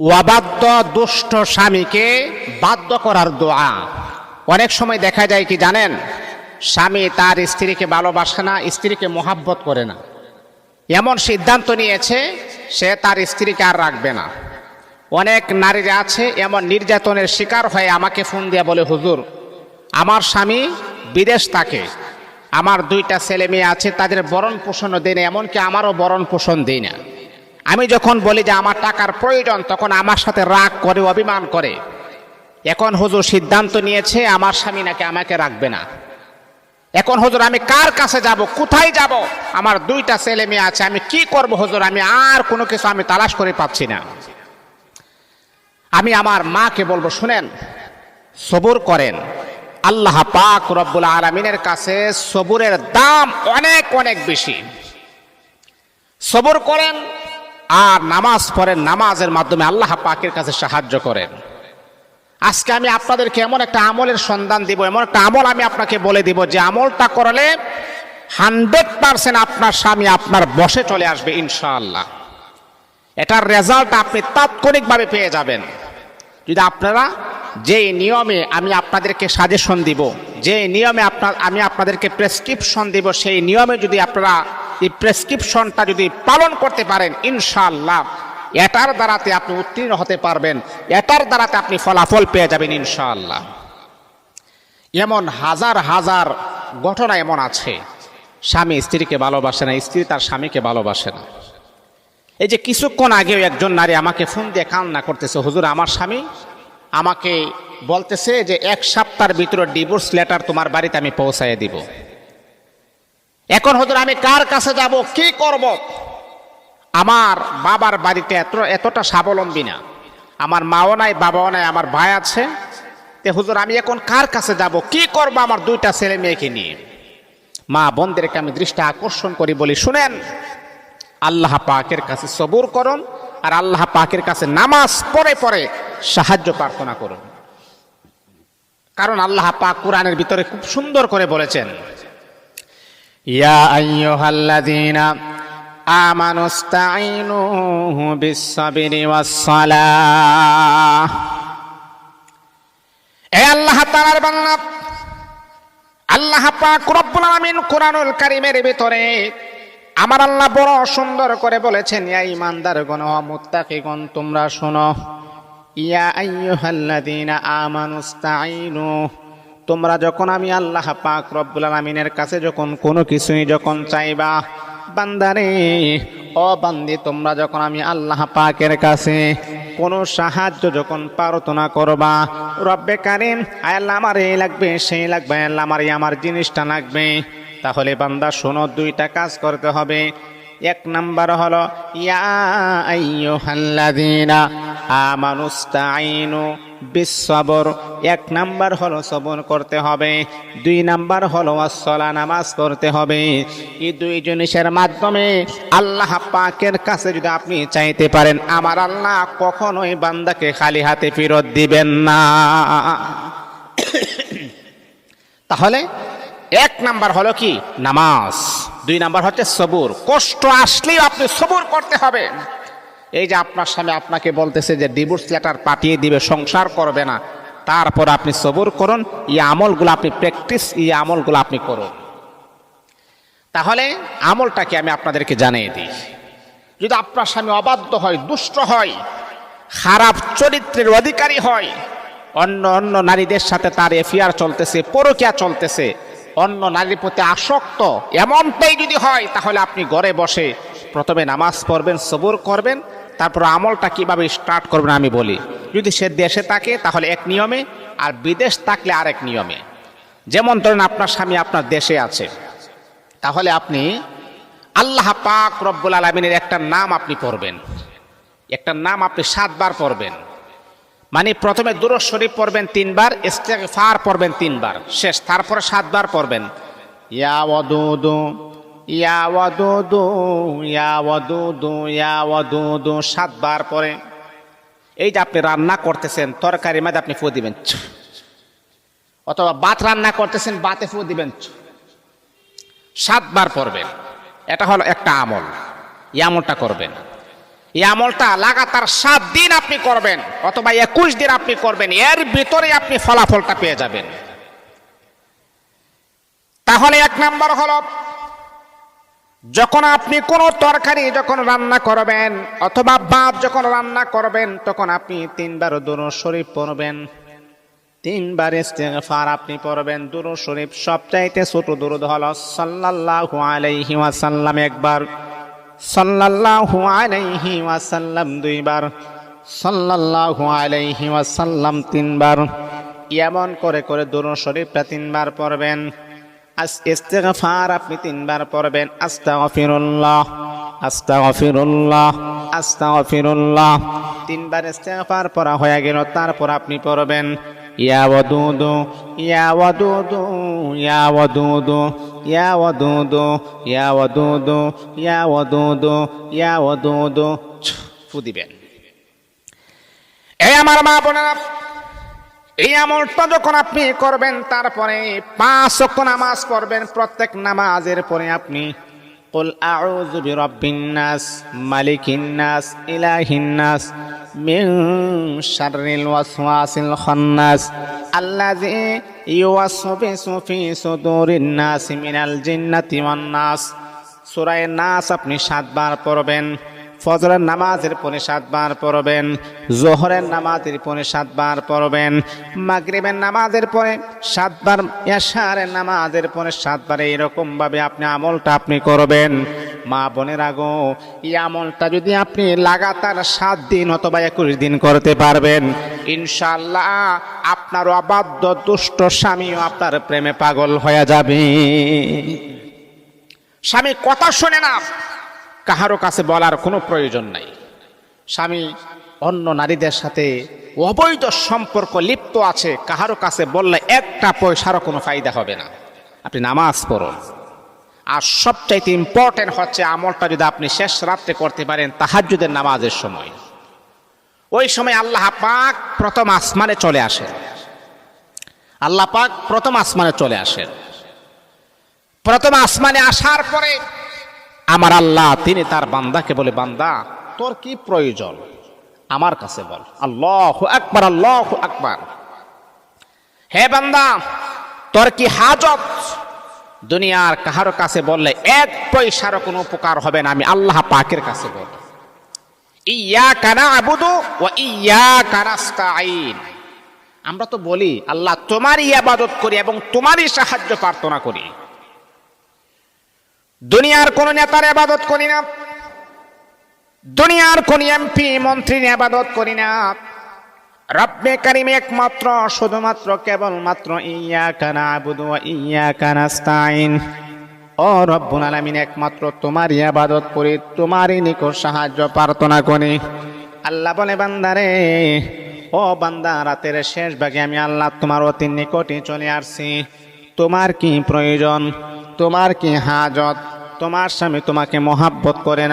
অবাধ্য দুষ্ট স্বামীকে বাধ্য করার দোয়া। অনেক সময় দেখা যায় কি জানেন? স্বামী তার স্ত্রীকে ভালোবাসে না, স্ত্রীকে মোহাব্বত করে না। এমন সিদ্ধান্ত নিয়েছে, সে তার স্ত্রীকে আর রাখবে না। অনেক নারীরা আছে, এমন নির্যাতনের শিকার হয়ে আমাকে ফোন দিয়ে বলে, হুজুর, আমার স্বামী বিদেশ থাকে। আমার দুইটা ছেলে মেয়ে আছে, তাদের বরণ পোষণও দেয় না এমনকি আমারও বরণ পোষণ দেয় না আমি যখন বলি যে আমার টাকার প্রয়োজন, তখন আমার সাথে রাগ করে, অভিমান করে। এখন হুজুর সিদ্ধান্ত নিয়েছে, আমার স্বামী নাকি আমাকে রাখবে না। এখন হুজুর, আমি কার কাছে যাব, কোথায় যাব? আমার দুইটা ছেলে মেয়ে আছে, আমি কি করব হুজুর? আমি আর কোনো কিছু আমি তালাশ করে পাচ্ছি না। আমি আমার মাকে বলব, শুনেন, সবুর করেন। আল্লাহ পাক রব্বুল আলমিনের কাছে সবুরের দাম অনেক অনেক বেশি। সবুর করেন আর নামাজ পড়েন, নামাজের মাধ্যমে আল্লাহ পাকের কাছে সাহায্য করেন। আজকে আমি আপনাদেরকে এমন একটা আমলের সন্ধান দিব, এমন একটা আমল আমি আপনাকে বলে দিব, যে আমলটা করলে হান্ড্রেড পার্সেন্ট আপনার স্বামী আপনার বসে চলে আসবে, ইনশাআল্লাহ। এটার রেজাল্ট আপনি তাৎক্ষণিকভাবে পেয়ে যাবেন। যদি আপনারা যে নিয়মে আমি আপনাদেরকে সাজেশন দিব যে নিয়মে আপনার আমি আপনাদেরকে প্রেসক্রিপশন দিব, সেই নিয়মে যদি আপনারা এই প্রেসক্রিপশনটা যদি পালন করতে পারেন, ইনশাআল্লাহ, এটার দ্বারাতে আপনি উত্তীর্ণ হতে পারবেন, এটার দ্বারাতে আপনি ফলাফল পেয়ে যাবেন, ইনশাআল্লাহ। এমন হাজার হাজার ঘটনা এমন আছে, স্বামী স্ত্রীকে ভালোবাসে না, স্ত্রী তার স্বামীকে ভালোবাসে না। এই যে কিছুক্ষণ আগেও একজন নারী আমাকে ফোন দিয়ে কান্না করতেছে, হুজুর, আমার স্বামী আমাকে বলতেছে যে এক সপ্তাহের ভিতরে ডিভোর্স লেটার তোমার বাড়িতে আমি পৌঁছায় দিব। এখন হুজুর, আমি কার কাছে যাব? কি করব? আমার বাবার বাড়িতে এত, এতটা স্বাবলম্বী না। আমার মাও নাই, বাবাও নাই, আমার ভাই আছে। তে হুজুর, আমি এখন কার কাছে যাব? কি করব আমার দুইটা ছেলে মেয়েকে নিয়ে? মা বোনদেরকে আমি দৃষ্টি আকর্ষণ করি, বলি, শুনেন, আল্লাহ পাকের কাছে সবুর করুন আর আল্লাহ পাকের কাছে নামাজ পড়ে পড়ে সাহায্য প্রার্থনা করুন। কারণ আল্লাহ পাক কোরআনের ভিতরে খুব সুন্দর করে বলেছেন ইয়া আইয়ুহাল্লাযীনা আমানুস্তাঈনু বিস-সাবরি ওয়াস-সালাহ। এ আল্লাহ তাআলার বান্দা, আল্লাহ পাক রব্বুল আলামিন কোরআনুল কারীমের ভিতরে আমার আল্লাহ বড় সুন্দর করে বলেছেন, ইয়া ইমানদার গণ মুত্তাকিগণ, তোমরা শোনো। ইয়া আইয়ুহাল্লাযীনা আমানুস্তাঈনু তোমরা যখন আমি আল্লাহ পাক রব্বুল আলামিনের কাছে যখন কোনো কিছুই যখন চাইবা, বান্দারে, ও বান্দি, তোমরা যখন আমি আল্লাহ পাকের কাছে কোনো সাহায্য যখন প্রার্থনা করবা, রব্বে কারিম আল্লাহ আমার এই লাগবে, সেই লাগবে আল্লাহ আমার আমার জিনিসটা লাগবে। তাহলে বান্দা, শোনো, দুইটা কাজ করতে হবে। এক নাম্বার হলো, ইয়া আইয়ুহাল্লাযীনা আমানুস্তাঈনু বিসসবর এক নাম্বার হলো সবর করতে হবে, দুই নাম্বার হলো আসলা নামাজ করতে হবে। এই দুই জিনিসের মাধ্যমে আল্লাহ পাকের কাছে যদি আপনি চাইতে পারেন, আমার আল্লাহ কখনোই বান্দাকে খালি হাতে ফেরত দিবেন না। তাহলে এক নাম্বার হলো কি? নামাজ। দুই নাম্বার হচ্ছে সবুর। কষ্ট আসলেই আপনি সবুর করতে হবে। এই যে আপনার সামনে আপনাকে বলতেছে যে ডিভোর্স লেটার পাঠিয়ে দিবে, সংসার করবে না, তারপর আপনি সবুর করুন, এই আমলগুলো আপনি প্র্যাকটিস এই আমলগুলো আপনি করুন। তাহলে আমলটাকে আমি আপনাদেরকে জানিয়ে দিই। যদি আপনার স্বামী অবাধ্য হয়, দুষ্ট হয়, খারাপ চরিত্রের অধিকারী হয়, অন্য অন্য নারীদের সাথে তার এফিয়ার চলতেছে, পরকিয়া চলতেছে, অন্য নারীর প্রতি আসক্ত, এমনটাই যদি হয়, তাহলে আপনি ঘরে বসে প্রথমে নামাজ পড়বেন, সবুর করবেন তারপর আমলটা কীভাবে স্টার্ট করবেন আমি বলি। যদি সে দেশে থাকে, তাহলে এক নিয়মে, আর বিদেশ থাকলে আরেক নিয়মে। যেমন ধরেন আপনার স্বামী আপনার দেশে আছে। তাহলে আপনি আল্লাহ পাক রব্বুল আলমিনের একটা নাম আপনি পড়বেন। একটা নাম আপনি সাতবার পড়বেন। মানে প্রথমে দুরুদ শরীফ পড়বেন তিনবার, ইস্তেগফার পড়বেন তিনবার। শেষ, তারপরে সাতবার পড়বেন। ইয়া সাতবার পরে। এই যে আপনি রান্না করতেছেন, তরকারি মাঝে আপনি ফু দিবেন। অথবা ভাত রান্না করতেছেন বাতে ফু দিবেন। সাতবার পড়বেন। এটা হলো একটা আমল। এই আমলটা করবেন। এই আমলটা লাগাতার সাত দিন আপনি করবেন, অথবা একুশ দিন আপনি করবেন, এর ভিতরে আপনি ফলাফলটা পেয়ে যাবেন। তাহলে এক নাম্বার হলো যখন আপনি কোনো তরকারি যখন রান্না করবেন অথবা ভাত যখন রান্না করবেন, তখন আপনি তিনবার দুরু শরীফ পড়বেন। তিনবার ইস্তেগফার আপনি পড়বেন, দুরু শরীফ সবচাইতে ছোট দুরুদ হলো সাল্লাল্লাহু আলাইহি ওয়াসাল্লাম একবার, সাল্লাল্লাহু আলাইহি ওয়াসাল্লাম দুইবার, সাল্লাল্লাহু আলাইহি ওয়াসাল্লাম তিনবার। এমন করে করে দুরু শরীফটা তিনবার পড়বেন। ইস্তেগফার আপনি তিনবার পড়বেন। আস্তাগফিরুল্লাহ আস্তাগফিরুল্লাহ আস্তাগফিরুল্লাহ। তিনবার ইস্তেগফার পড়া হয়ে গেল, তারপর আপনি পড়বেন, ইয়া ইয়া ইয়া ইয়া ইয়া ইয়া ইয়া দিবেন। এই আমার মা বোনেরা এই আমলটা যখন আপনি করবেন তারপরে পাঁচ ওয়াক্ত নামাজ পড়বেন প্রত্যেক নামাজের পরে আপনি قل أعوذ برب الناس ملك الناس إله الناس من شر الوسواس الخناس الذي يوسوس في صدور الناس من الجنة والناس সূরা নাস আপনি সাতবার পড়বেন ফজরের নামাজের পরে সাতবার পড়বেন, জোহরের নামাজের পরে সাতবার পড়বেন, মাগরিবের নামাজের পরে সাতবার, এশারের নামাজের পরে সাতবার এইরকম ভাবে আপনি আমলটা আপনি করবেন। মা বোনের আগো এই আমলটা যদি আপনি লাগাতার সাত দিন অথবা একুশ দিন করতে পারবেন ইনশাল্লাহ আপনার অবাধ্য দুষ্ট স্বামীও আপনার প্রেমে পাগল হয়ে যাবে। স্বামী কথা শোনে না। কাহারও কাছে বলার কোনো প্রয়োজন নাই। স্বামী, অন্য নারীদের সাথে অবৈধ সম্পর্ক লিপ্ত আছে কাহারও কাছে বললে একটা পয়সারও কোনো ফায়দা হবে না। আপনি নামাজ পড়ুন। আর সবচাইতে ইম্পর্টেন্ট হচ্ছে আমলটা যদি আপনি শেষ রাত্রে করতে পারেন, তাহাজ্জুদের নামাজের সময়। ওই সময় আল্লাহ পাক প্রথম আসমানে চলে আসেন। আল্লাহ পাক প্রথম আসমানে চলে আসেন। প্রথম আসমানে আসার পরে আমার আল্লাহ, তিনি তার বান্দাকে বলে, বান্দা, তোর কি প্রয়োজন? আমার কাছে বল। আল্লাহ আকবার আল্লাহ আকবার। হে বান্দা, তোর কি হাজত? দুনিয়ার কাহার কাছে বললে, এক পয়সারও কোনো উপকার হবে না। আমি আল্লাহ পাকের কাছে বল। ইয়া কানা আবুদু ও ইয়া কানাস্তাইন আমরা তো বলি, আল্লাহ তোমারই আবাদত করি এবং তোমারই সাহায্য প্রার্থনা করি। দুনিয়ার কোন নেতার আবাদত করি না। দুনিয়ার কোন এমপি, মন্ত্রীর আবাদত করি না। রব্বে কারিম একমাত্র, শুধুমাত্র কেবলমাত্র ইয়া কানা আবুদু ইয়া কানাস্তাইন ও রব্বুল আলামিন, একমাত্র তোমারই আবাদত করি, তোমারই নিকট সাহায্য প্রার্থনা করি। আল্লাহ বলে, বান্দারে, ও বান্দা, রাতের শেষ ভাগে আমি আল্লাহ তোমার অতি নিকটে চলে আসছি। তোমার কি প্রয়োজন? তোমার কি হাজত? তোমার স্বামী তোমাকে মহাব্বত করে না।